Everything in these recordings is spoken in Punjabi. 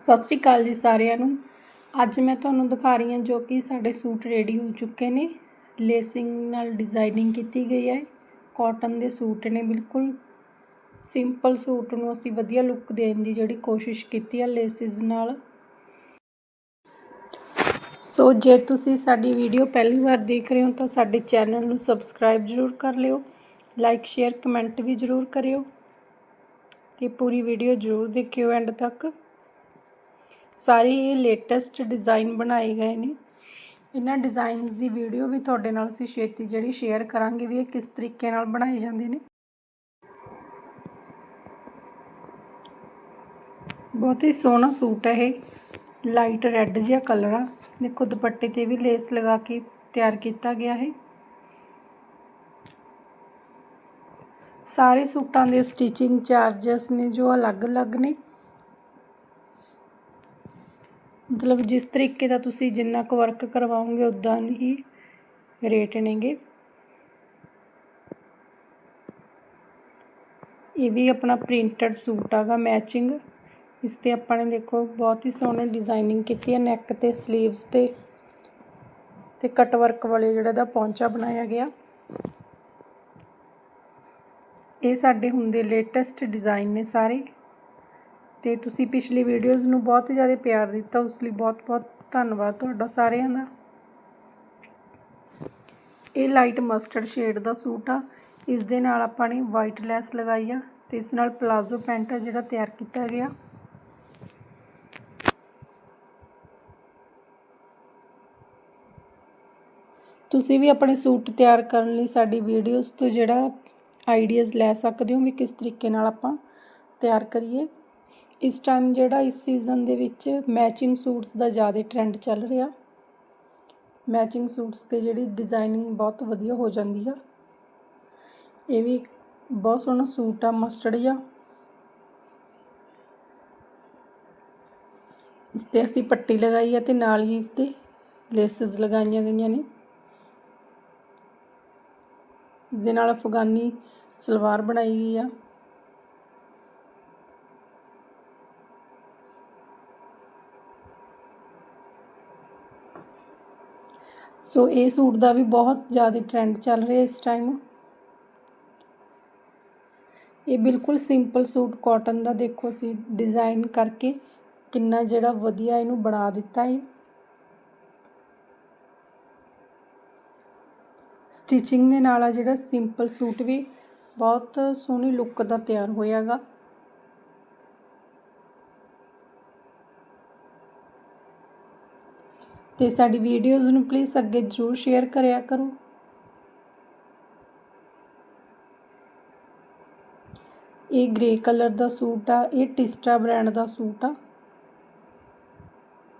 ਸਤਿ ਸ਼੍ਰੀ ਅਕਾਲ ਜੀ ਸਾਰਿਆਂ ਨੂੰ। ਅੱਜ ਮੈਂ ਤੁਹਾਨੂੰ ਦਿਖਾ ਰਹੀ ਹਾਂ ਜੋ ਕਿ ਸਾਡੇ ਸੂਟ ਰੈਡੀ ਹੋ ਚੁੱਕੇ ਨੇ। ਲੇਸਿੰਗ ਨਾਲ ਡਿਜ਼ਾਈਨਿੰਗ ਕੀਤੀ ਗਈ ਹੈ। ਕਾਟਨ ਦੇ ਸੂਟ ਨੇ ਬਿਲਕੁਲ। ਸਿੰਪਲ ਸੂਟ ਨੂੰ ਅਸੀਂ ਵਧੀਆ ਲੁੱਕ ਦੇਣ ਦੀ ਜਿਹੜੀ ਕੋਸ਼ਿਸ਼ ਕੀਤੀ ਹੈ ਲੇਸਿਸ ਨਾਲ। ਸੋ ਜੇ ਤੁਸੀਂ ਸਾਡੀ ਵੀਡੀਓ ਪਹਿਲੀ ਵਾਰ ਦੇਖ ਰਹੇ ਹੋ ਤਾਂ ਸਾਡੇ ਚੈਨਲ ਨੂੰ ਸਬਸਕ੍ਰਾਈਬ ਜ਼ਰੂਰ ਕਰ ਲਿਓ। ਲਾਈਕ ਸ਼ੇਅਰ ਕਮੈਂਟ ਵੀ ਜ਼ਰੂਰ ਕਰਿਓ। ਤੇ ਪੂਰੀ ਵੀਡੀਓ ਜ਼ਰੂਰ ਦੇਖਿਓ ਐਂਡ ਤੱਕ। ਸਾਰੇ ਇਹ ਲੇਟੈਸਟ ਡਿਜ਼ਾਈਨ ਬਣਾਏ ਗਏ ਨੇ। ਇਹਨਾਂ ਡਿਜ਼ਾਈਨਸ ਦੀ ਵੀਡੀਓ ਵੀ ਤੁਹਾਡੇ ਨਾਲ ਅਸੀਂ ਛੇਤੀ ਜਿਹੜੀ ਸ਼ੇਅਰ ਕਰਾਂਗੇ ਵੀ ਇਹ ਕਿਸ ਤਰੀਕੇ ਨਾਲ ਬਣਾਏ ਜਾਂਦੇ ਨੇ। ਬਹੁਤ ਹੀ ਸੋਹਣਾ ਸੂਟ ਹੈ ਇਹ। ਲਾਈਟ ਰੈੱਡ ਜਿਹਾ ਕਲਰ ਆ। ਦੇਖੋ ਦੁਪੱਟੇ ਤੇ ਵੀ ਲੇਸ ਲਗਾ ਕੇ ਤਿਆਰ ਕੀਤਾ ਗਿਆ ਹੈ। ਸਾਰੇ ਸੂਟਾਂ ਦੇ ਸਟਿਚਿੰਗ ਚਾਰजेस ਨੇ ਜੋ ਅਲੱਗ-ਅਲੱਗ ਨੇ। ਮਤਲਬ ਜਿਸ ਤਰੀਕੇ ਦਾ ਤੁਸੀਂ ਜਿੰਨਾ ਕੁ ਵਰਕ ਕਰਵਾਓਗੇ ਉਦਾਂ ਹੀ ਰੇਟ ਨੇਗੇ। ਇਹ ਵੀ ਆਪਣਾ ਪ੍ਰਿੰਟਡ ਸੂਟ ਆਗਾ ਮੈਚਿੰਗ ਇਸ ਤੇ ਆਪਾਂ ਨੇ ਦੇਖੋ, ਬਹੁਤ ਹੀ ਸੋਹਣੀ ਡਿਜ਼ਾਈਨਿੰਗ ਕੀਤੀ ਹੈ ਨੈਕ ਤੇ 슬ੀਵਸ ਤੇ ਤੇ ਕਟ ਵਰਕ ਵਾਲੇ ਜਿਹੜਾ ਦਾ ਪੌਂਚਾ ਬਣਾਇਆ ਗਿਆ। ਇਹ ਸਾਡੇ ਹੁੰਦੇ ਲੇਟੈਸਟ ਡਿਜ਼ਾਈਨ ਨੇ ਸਾਰੇ। ਅਤੇ ਤੁਸੀਂ ਪਿਛਲੀ ਵੀਡੀਓਜ਼ ਨੂੰ ਬਹੁਤ ਜ਼ਿਆਦਾ ਪਿਆਰ ਦਿੱਤਾ, ਉਸ ਲਈ ਬਹੁਤ-ਬਹੁਤ ਧੰਨਵਾਦ ਤੁਹਾਡਾ ਸਾਰਿਆਂ ਦਾ। ਇਹ ਲਾਈਟ ਮਸਟਰਡ ਸ਼ੇਡ ਦਾ ਸੂਟ ਆ, ਇਸ ਦੇ ਨਾਲ ਆਪਾਂ ਨੇ ਵਾਈਟ ਲੈਸ ਲਗਾਈ ਆ ਤੇ ਇਸ ਨਾਲ ਪਲਾਜ਼ੋ ਪੈਂਟ ਆ ਜਿਹੜਾ ਤਿਆਰ ਕੀਤਾ ਗਿਆ। ਤੁਸੀਂ ਵੀ ਆਪਣੇ ਸੂਟ ਤਿਆਰ ਕਰਨ ਲਈ ਸਾਡੀ ਵੀਡੀਓਜ਼ ਤੋਂ ਜਿਹੜਾ ਆਈਡੀਆਜ਼ ਲੈ ਸਕਦੇ ਹੋ, ਵੀ ਕਿਸ ਤਰੀਕੇ ਨਾਲ ਆਪਾਂ ਤਿਆਰ ਕਰੀਏ। ਇਸ ਟਾਈਮ ਜਿਹੜਾ ਇਸ ਸੀਜ਼ਨ ਦੇ ਵਿੱਚ ਮੈਚਿੰਗ ਸੂਟਸ ਦਾ ਜ਼ਿਆਦਾ ਟ੍ਰੈਂਡ ਚੱਲ ਰਿਹਾ। ਮੈਚਿੰਗ ਸੂਟਸ ਤੇ ਜਿਹੜੀ ਡਿਜ਼ਾਈਨਿੰਗ ਬਹੁਤ ਵਧੀਆ ਹੋ ਜਾਂਦੀ ਆ। ਇਹ ਵੀ ਬਹੁਤ ਸੋਹਣਾ ਸੂਟ ਆ ਮਸਟਰਡ ਜਿਹਾ। ਇਸ ਤੇ ਅਸੀਂ ਪੱਟੀ ਲਗਾਈ ਆ ਤੇ ਨਾਲ ਹੀ ਇਸ ਤੇ ਲੇਸਸ ਲਗਾਈਆਂ ਗਈਆਂ ਨੇ। ਇਸ ਦੇ ਨਾਲ ਅਫਗਾਨੀ ਸਲਵਾਰ ਬਣਾਈ ਗਈ ਆ। ਸੋ ਇਹ ਸੂਟ ਦਾ ਵੀ ਬਹੁਤ ਜ਼ਿਆਦਾ ਟ੍ਰੈਂਡ ਚੱਲ ਰਿਹਾ ਇਸ ਟਾਈਮ ਇਹ ਬਿਲਕੁਲ ਸਿੰਪਲ ਸੂਟ ਕਾਟਨ ਦਾ ਦੇਖੋ ਸੀ ਡਿਜ਼ਾਈਨ ਕਰਕੇ ਕਿੰਨਾ ਜਿਹੜਾ ਵਧੀਆ ਇਹਨੂੰ ਬਣਾ ਦਿੱਤਾ ਹੈ। ਸਟਿਚਿੰਗ ਦੇ ਨਾਲ ਆ ਜਿਹੜਾ ਸਿੰਪਲ ਸੂਟ ਵੀ ਬਹੁਤ ਸੋਹਣੀ ਲੁੱਕ ਦਾ ਤਿਆਰ ਹੋਇਆਗਾ। ਤੇ ਸਾਡੀ ਵੀਡੀਓਜ਼ ਨੂੰ ਪਲੀਜ਼ ਅੱਗੇ ਜ਼ਰੂਰ ਸ਼ੇਅਰ ਕਰਿਆ ਕਰੋ। ਇਹ ਗ੍ਰੇ ਕਲਰ ਦਾ ਸੂਟ ਆ, ਇਹ ਟਿਸਟਾ ਬ੍ਰਾਂਡ ਦਾ ਸੂਟ ਆ।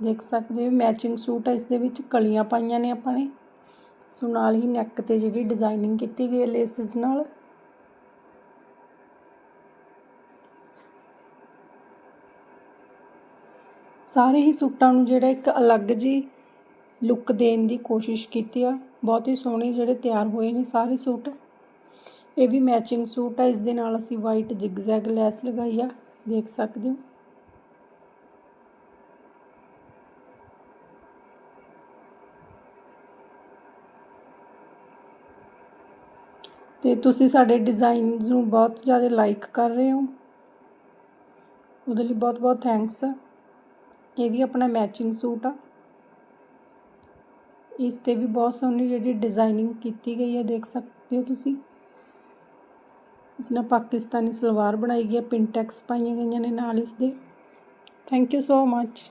ਦੇਖ ਸਕਦੇ ਹੋ ਮੈਚਿੰਗ ਸੂਟ ਆ ਇਸ ਦੇ ਵਿੱਚ ਕਲੀਆਂ ਪਾਈਆਂ ਨੇ ਆਪਾਂ ਨੇ। ਸੋ ਨਾਲ ਹੀ ਨੈਕ ਤੇ ਜਿਹੜੀ ਡਿਜ਼ਾਈਨਿੰਗ ਕੀਤੀ ਗਈ ਹੈ ਲੇਸਿਸ ਨਾਲ। ਸਾਰੇ ਹੀ ਸੂਟਾਂ ਨੂੰ ਜਿਹੜਾ ਇੱਕ ਅਲੱਗ ਜੀ ਲੁੱਕ ਦੇਣ ਦੀ ਕੋਸ਼ਿਸ਼ ਕੀਤੀ ਆ। ਬਹੁਤ ਹੀ ਸੋਹਣੇ ਜਿਹੜੇ ਤਿਆਰ ਹੋਏ ਨੇ ਸਾਰੇ ਸੂਟ। ਇਹ ਵੀ ਮੈਚਿੰਗ ਸੂਟ ਆ। ਇਸ ਦੇ ਨਾਲ ਅਸੀਂ ਵਾਈਟ ਜਿਗਜ਼ੈਗ ਲੈਸ ਲਗਾਈ ਆ। ਦੇਖ ਸਕਦੇ ਹੋ। ਤੇ ਤੁਸੀਂ ਸਾਡੇ ਡਿਜ਼ਾਈਨਸ ਨੂੰ ਬਹੁਤ ਜ਼ਿਆਦਾ ਲਾਈਕ ਕਰ ਰਹੇ ਹੋ। ਉਹਦੇ ਲਈ ਬਹੁਤ ਬਹੁਤ ਥੈਂਕਸ ਇਹ ਵੀ ਆਪਣਾ ਮੈਚਿੰਗ ਸੂਟ ਆ। ਇਸ ਤੇ ਵੀ ਬਹੁਤ ਸੋਹਣੀ ਜਿਹੜੀ ਡਿਜ਼ਾਈਨਿੰਗ ਕੀਤੀ ਗਈ ਹੈ, ਦੇਖ ਸਕਦੇ ਹੋ ਤੁਸੀਂ। ਇਸ ਨਾਲ ਪਾਕਿਸਤਾਨੀ ਸਲਵਾਰ ਬਣਾਈ ਗਈ ਹੈ ਪਿੰਟੈਕਸ ਪਾਈਆਂ ਗਈਆਂ ਨੇ ਨਾਲ ਇਸ ਦੇ। Thank you so much